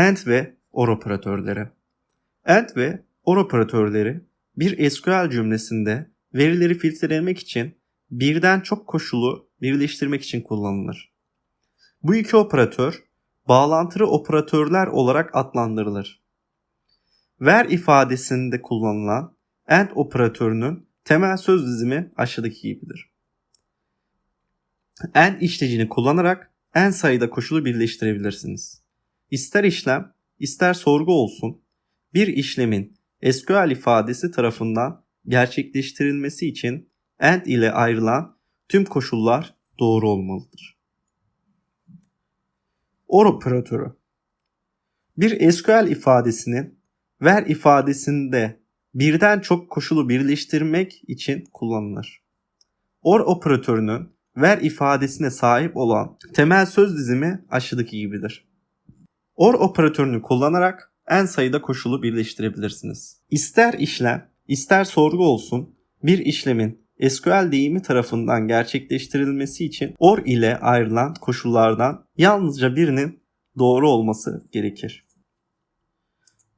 AND ve OR operatörleri. AND ve OR operatörleri bir SQL cümlesinde verileri filtrelemek için birden çok koşulu birleştirmek için kullanılır. Bu iki operatör bağlantılı operatörler olarak adlandırılır. Ver ifadesinde kullanılan AND operatörünün temel söz dizimi aşağıdaki gibidir. AND işlecini kullanarak en sayıda koşulu birleştirebilirsiniz. İster işlem, ister sorgu olsun, bir işlemin SQL ifadesi tarafından gerçekleştirilmesi için AND ile ayrılan tüm koşullar doğru olmalıdır. OR operatörü Bir SQL ifadesinin ver ifadesinde birden çok koşulu birleştirmek için kullanılır. OR operatörünün ver ifadesine sahip olan temel söz dizimi aşağıdaki gibidir. OR operatörünü kullanarak en sayıda koşulu birleştirebilirsiniz. İster işlem, ister sorgu olsun bir işlemin SQL deyimi tarafından gerçekleştirilmesi için OR ile ayrılan koşullardan yalnızca birinin doğru olması gerekir.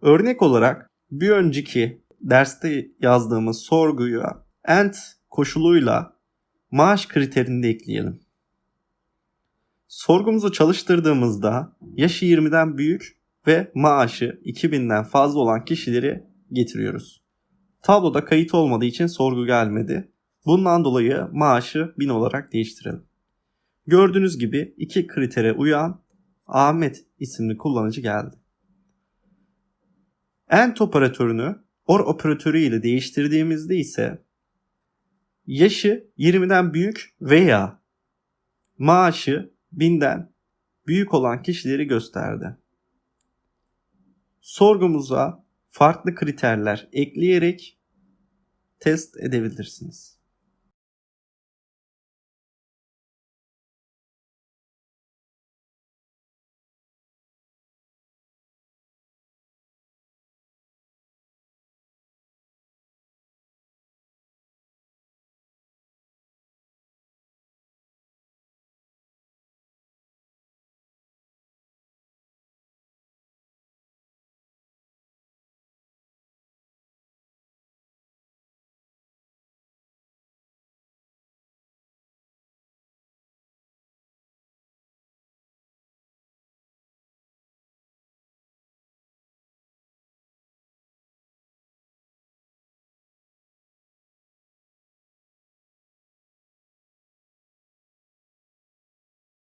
Örnek olarak bir önceki derste yazdığımız sorguya AND koşuluyla maaş kriterini de ekleyelim. Sorgumuzu çalıştırdığımızda yaşı 20'den büyük ve maaşı 2000'den fazla olan kişileri getiriyoruz. Tabloda kayıt olmadığı için sorgu gelmedi. Bundan dolayı maaşı 1000 olarak değiştirelim. Gördüğünüz gibi iki kritere uyan Ahmet isimli kullanıcı geldi. AND operatörünü OR operatörü ile değiştirdiğimizde ise yaşı 20'den büyük veya maaşı 1000'den büyük olan kişileri gösterdi. Sorgumuza farklı kriterler ekleyerek test edebilirsiniz.